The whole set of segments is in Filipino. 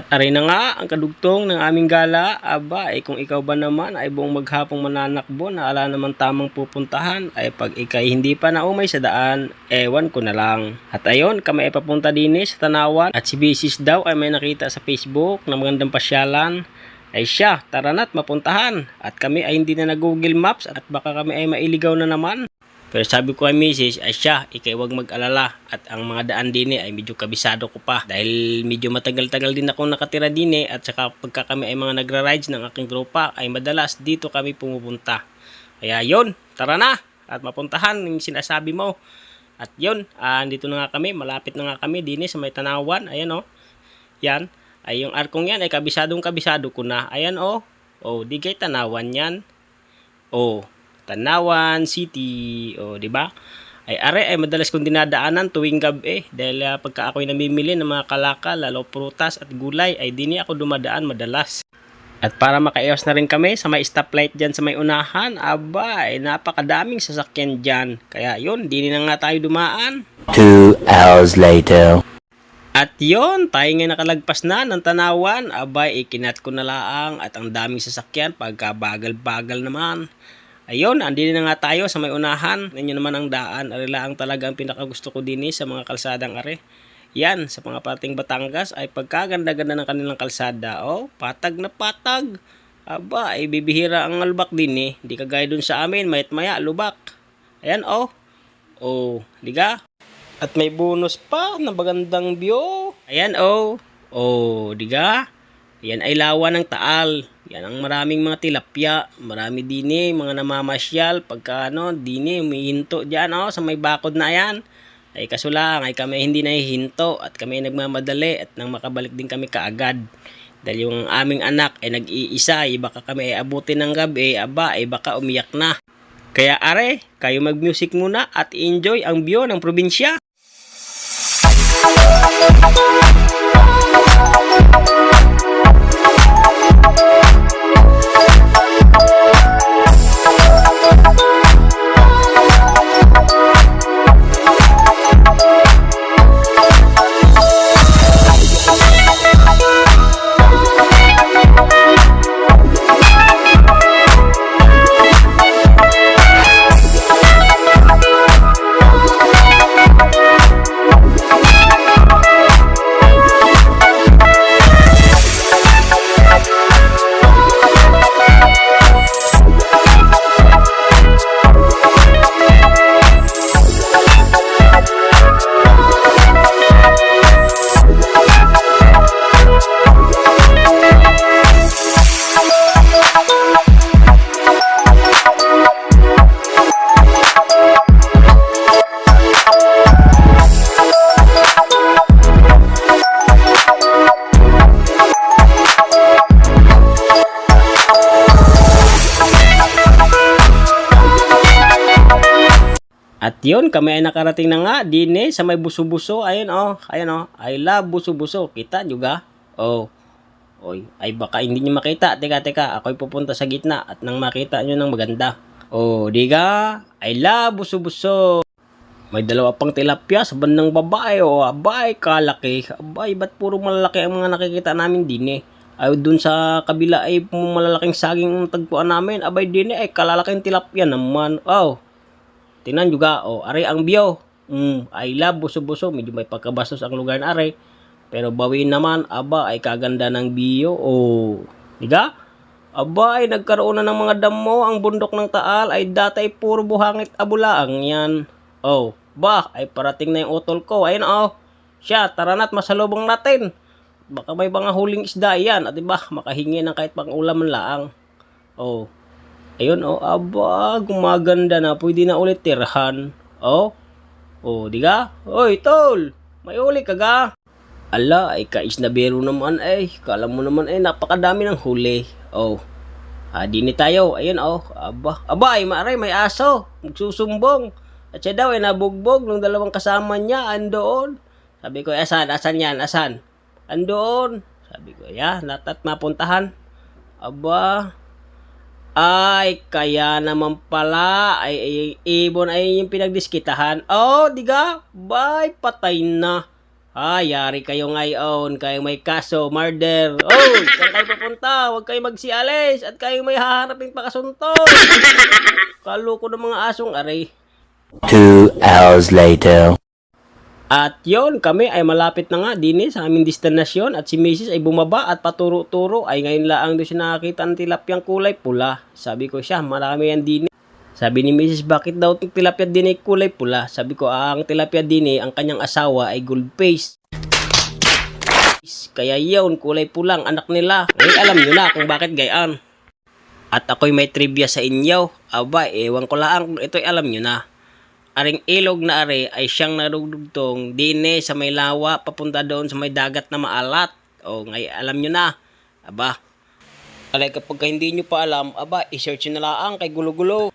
At aray na nga ang kadugtong ng aming gala. Aba, ay kung ikaw ba naman ay buong maghapong mananakbo na ala naman tamang pupuntahan ay pag ikay hindi pa naumay sa daan, ewan ko na lang. At ayon, kami ay papunta din eh sa Tanawan at si Bisis daw ay may nakita sa Facebook na magandang pasyalan. Ay siya, tara na't mapuntahan. At kami ay hindi na nag-google maps at baka kami ay mailigaw na naman. Pero sabi ko kay Mrs. ay siya, ikay wag mag-alala at ang mga daan din eh, ay medyo kabisado ko pa dahil medyo matagal-tagal din ako nakatira din eh, at saka pagka kami ay mga nagra-rides ng aking tropa ay madalas dito kami pumupunta. Kaya yon, tara na at mapuntahan yung sinasabi mo. At yon, ah, dito na nga kami, malapit na nga kami din eh, sa may tanawan, ayan oh. Yan, ay yung arkong yan ay kabisadong kabisado ko na. Ayan oh, oh, di kay tanawan yan. Oh, Tanawan City, o di ba? Ay are ay madalas kong dinadaanan tuwing gabi dahil ah, pagka ako'y namimili ng mga kalakal, lalo prutas at gulay ay dini ako dumadaan madalas. At para makaiwas na rin kami sa may stoplight dyan sa may unahan, aba, ay napakadaming sasakyan dyan. Kaya yun, dini na nga tayo dumaan. Two hours later. At yon, tayo nga nakalagpas na ng tanawan. Abay, ikinat ko na laang at ang daming sasakyan pagka bagal-bagal naman. Ayun, andin na nga tayo sa may unahan. Ninyo naman ang daan. Arila ang talaga ang pinakagusto ko din sa mga kalsadang are. Yan, sa mga pating Batangas ay pagkaganda-ganda ng kanilang kalsada. Oh, patag na patag. Aba, ay bibihira ang lubak din eh. Di kagaya dun sa amin, mayat maya, lubak. Ayan, oh. Oh, liga. At may bonus pa na magandang view. Ayan oh. Oh, diga? Yan ay lawa ng Taal. Yan ang maraming mga tilapia. Marami din eh, mga namamasyal. Pagka ano, din eh, umihinto dyan oh, sa may bakod na yan. Ay kaso lang, ay kami hindi nahihinto at kami ay nagmamadali at nang makabalik din kami kaagad. Dahil yung aming anak ay nag-iisa, ay baka kami ay abutin ng gabi, aba, ay baka umiyak na. Kaya are, kayo mag-music muna at enjoy ang view ng probinsya. At yun, kami ay nakarating na nga din eh, sa may buso-buso. Ayun oh, ayun oh. I love buso-buso. Kita juga? Oh. Oy, ay baka hindi niyo makita. Teka, teka. Ako'y pupunta sa gitna at nang makita niyo ng maganda. Oh, diga? I love buso-buso. May dalawa pang tilapia sa bandang babae. Oh, abay, kalaki. Abay, ba't puro malalaki ang mga nakikita namin din eh? Ay, dun sa kabila ay malalaking saging ang tagpuan namin. Abay, din eh, ay kalalaking tilapia naman. Oh, Tingnan juga, oh, are ang bio. Mm, I love buso-buso. Medyo may pagkabastos ang lugar na are. Pero bawin naman, aba, ay kaganda ng bio. Oh, diga? Aba, ay nagkaroon na ng mga damo. Ang bundok ng Taal ay dati ay puro buhangit abulaang yan. Oh, bah, ay parating na yung utol ko. Ayun, oh. Siya, tara na't masalubong natin. Baka may mga huling isda yan. At diba, makahingi ng kahit pang ulam laang. Oh, Ayun, oh, aba, gumaganda na. Pwede na ulit tirhan. Oh, oh, di ka? Oy, tol, may uli ka ga? Ala, ay kais na biro naman eh. Kala mo naman eh, napakadami ng huli. Oh, ah, di tayo. Ayun, oh, aba. Aba, ay maray, may aso. Magsusumbong. At siya daw ay nabugbog ng dalawang kasama niya. Andoon. Sabi ko, asan, asan yan, asan? Andoon. Sabi ko, ya, natat mapuntahan. Aba, ay, kaya naman pala. Ay, ay ibon ay yung pinagdiskitahan. Oh, diga? Bye, patay na. Ah, yari kayo ngayon. Kayo may kaso, murder. Oh, saan kayo pupunta? Huwag kayo magsialis at kayo may haharapin pakasunto. Kalo ko ng mga asong aray. Two hours later. At yon kami ay malapit na nga din eh, sa aming destinasyon at si Mrs. ay bumaba at paturo-turo ay ngayon laang doon siya nakakita ng tilapyang kulay pula. Sabi ko siya, marami yan din eh." Sabi ni Mrs. bakit daw itong tilapia din ay kulay pula? Sabi ko, ah, ang tilapia din eh, ang kanyang asawa ay gold face. Kaya yun, kulay pulang anak nila. Ngayon alam nyo na kung bakit gayaan. At ako'y may trivia sa inyo. Aba, ewan ko lang, ito'y alam nyo na. Aring ilog na are ay siyang narugdugtong dine sa may lawa papunta doon sa may dagat na maalat. O, ngay alam nyo na. Aba, alay kapag ka hindi nyo pa alam, aba, i-search na lang kay gulo-gulo.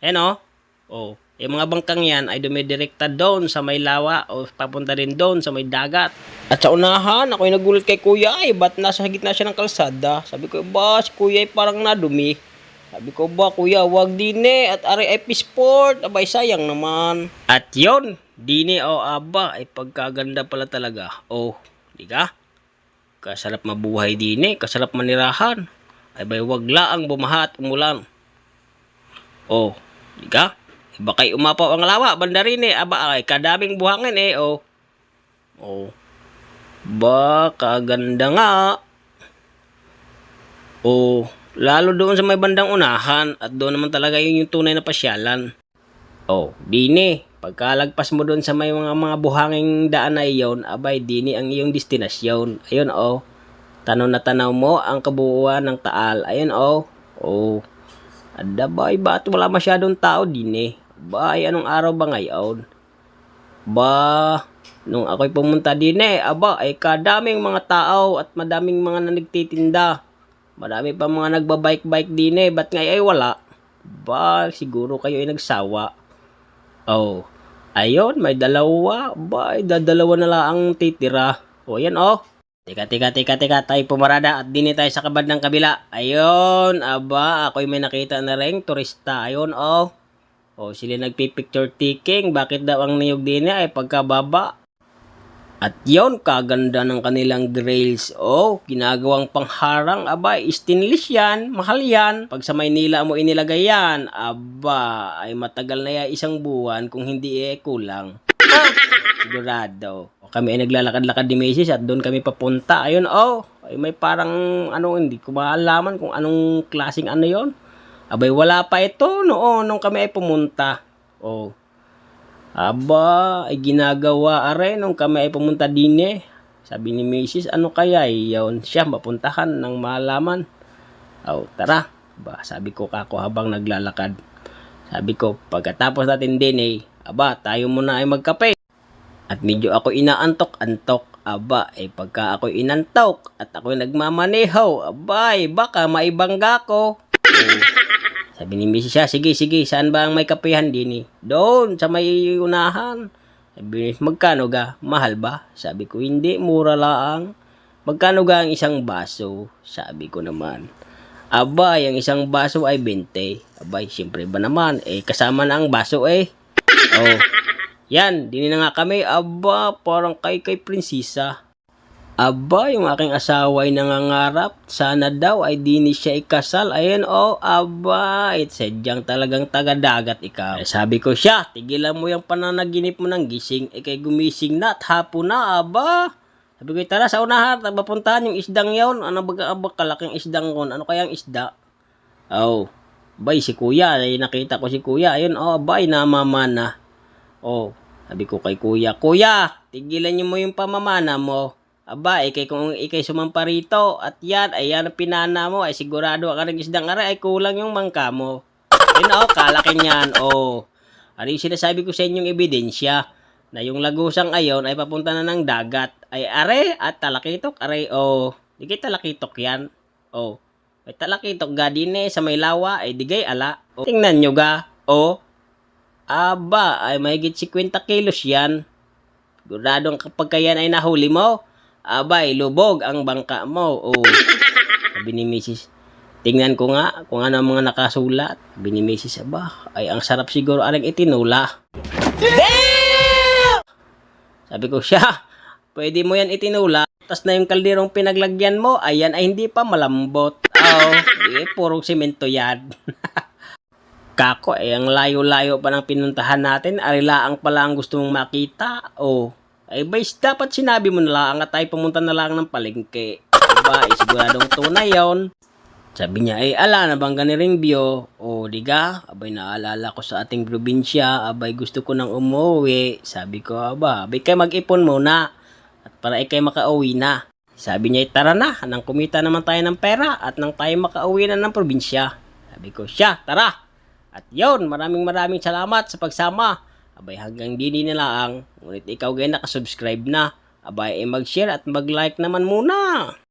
Ayan o. Oh, yung mga bangkang yan ay dumidirekta doon sa may lawa o papunta rin doon sa may dagat. At sa unahan, ako'y nagulat kay kuya ay ba't nasa gitna siya ng kalsada? Sabi ko, ba, si kuya ay parang nadumi. Sabi ko ba, kuya, wag dine at ari ay sport. Abay, sayang naman. At yon dine o aba, ay pagkaganda pala talaga. Oh, di ka? Kasarap mabuhay dine, kasarap manirahan. Ay bay, wag laang bumaha at umulan. Oh, di ka? Iba kay umapaw ang lawa, banda rin eh. Aba, ay kadaming buhangin eh, oh. Oh. Ba, kaganda nga. Oh, lalo doon sa may bandang unahan at doon naman talaga yun yung tunay na pasyalan. Oh, dini. Pagkalagpas mo doon sa may mga mga buhanging daan na iyon, abay, dini ang iyong destinasyon. Ayun, oh. Tanaw na tanaw mo ang kabuuan ng taal. Ayun, oh. Oh. Ada ba, ba't wala masyadong tao din eh? Ba, ay anong araw ba ngayon? Ba, nung ako'y pumunta din aba, ay kadaming mga tao at madaming mga na nagtitinda. Marami pa mga nagbabike-bike din eh, ba't ngayon ay wala? Ba, siguro kayo ay nagsawa. Oh, ayun, may dalawa. Ba, dadalawa na lang ang titira. O, yan oh. Tika, tika, tika, tika, tayo pumarada at dini tayo sa kabad ng kabila. Ayun, aba, ako'y may nakita na rin, turista. Ayun, oh. O, sila nagpipicture taking. Bakit daw ang niyog din ay pagkababa? At yon kaganda ng kanilang grills. Oh, ginagawang pangharang. Aba, stainless yan. Mahal yan. Pag sa Maynila mo inilagay yan, aba, ay matagal na yan isang buwan kung hindi eh kulang. Sigurado. Kami ay naglalakad-lakad ni Macy's at doon kami papunta. Ayun, oh, ay may parang ano, hindi ko maalaman kung anong klaseng ano yon. Abay, wala pa ito noon nung kami ay pumunta. Oh, Aba, ay ginagawa are nung kami ay pumunta din eh. Sabi ni Mrs. ano kaya yun siya mapuntahan ng malaman. Oh, tara. Ba, sabi ko kako habang naglalakad. Sabi ko, pagkatapos natin din eh, aba, tayo muna ay magkape. At medyo ako inaantok-antok. Aba, eh pagka ako inantok at ako nagmamaneho, abay, baka maibangga ko. Oh, sabi ni Mrs. siya, sige, sige, saan ba ang may kapehan din eh? Doon, sa may unahan. Sabi ni, magkano ga? Mahal ba? Sabi ko, hindi, mura lang. Magkano ga ang isang baso? Sabi ko naman. Abay, ang isang baso ay 20. Abay, siyempre ba naman? Eh, kasama na ang baso eh. Oh, yan, dini na nga kami. Aba, parang kay kay prinsesa. Aba, yung aking asawa ay nangangarap. Sana daw ay dini siya ikasal. Ayun, oh, aba, it sadyang talagang taga-dagat ikaw. Eh, sabi ko siya, tigilan mo yung pananaginip mo ng gising. Eh, kay gumising na at hapon na, aba. Sabi ko, tara sa unahan, mapuntahan yung isdang yon. Ano ba aba kalaking isdang kon? Ano kaya ang isda? Oh, bay, si kuya. Ay, nakita ko si kuya. Ayun, oh, bay, namamana. Oh, sabi ko kay kuya, Kuya, tigilan niyo mo yung pamamana mo. Aba, ikay kung ikay sumampa rito at yan, ay yan ang pinana mo, ay sigurado ka ng isdang aray, ay kulang yung mangka mo. Yun oh, kalaki niyan, oh. Ano yung sinasabi ko sa inyong ebidensya? Na yung lagusang ayon ay papunta na ng dagat. Ay are at talakitok, aray, oh. Di kay talakitok yan. Oh. May talakitok ga din eh, sa may lawa, ay digay ala. Oh. Tingnan nyo ga, oh. Aba, ay mahigit 50 kilos yan. Guradong kapag yan ay nahuli mo, abay, lubog ang bangka mo. Oh. Sabi ni Mrs. Tingnan ko nga kung ano ang mga nakasulat. Sabi ni Mrs. Aba, ay ang sarap siguro aring itinula. Sabi ko, siya, pwede mo yan itinula. Tapos na yung kalderong pinaglagyan mo, ayan ay hindi pa malambot. Oh, eh, purong simento yan. Kako, eh, ang layo-layo pa ng pinuntahan natin. Arilaang pala ang gusto mong makita. Oh, ay bais, dapat sinabi mo na lang at tayo pumunta na lang ng palengke. Diba, eh, siguradong tunay yon. Sabi niya, eh, ala na bang ganiring bio? O, diga, abay naalala ko sa ating probinsya, abay gusto ko nang umuwi. Sabi ko, aba, abay kayo mag-ipon muna. At para ikay makauwi na. Sabi niya, tara na, nang kumita naman tayo ng pera at nang tayo makauwi na ng probinsya. Sabi ko, siya, tara. At yon, maraming maraming salamat sa pagsama. Abay hanggang dini na lang. Ngunit ikaw gaya nakasubscribe na. Abay ay mag-share at mag-like naman muna.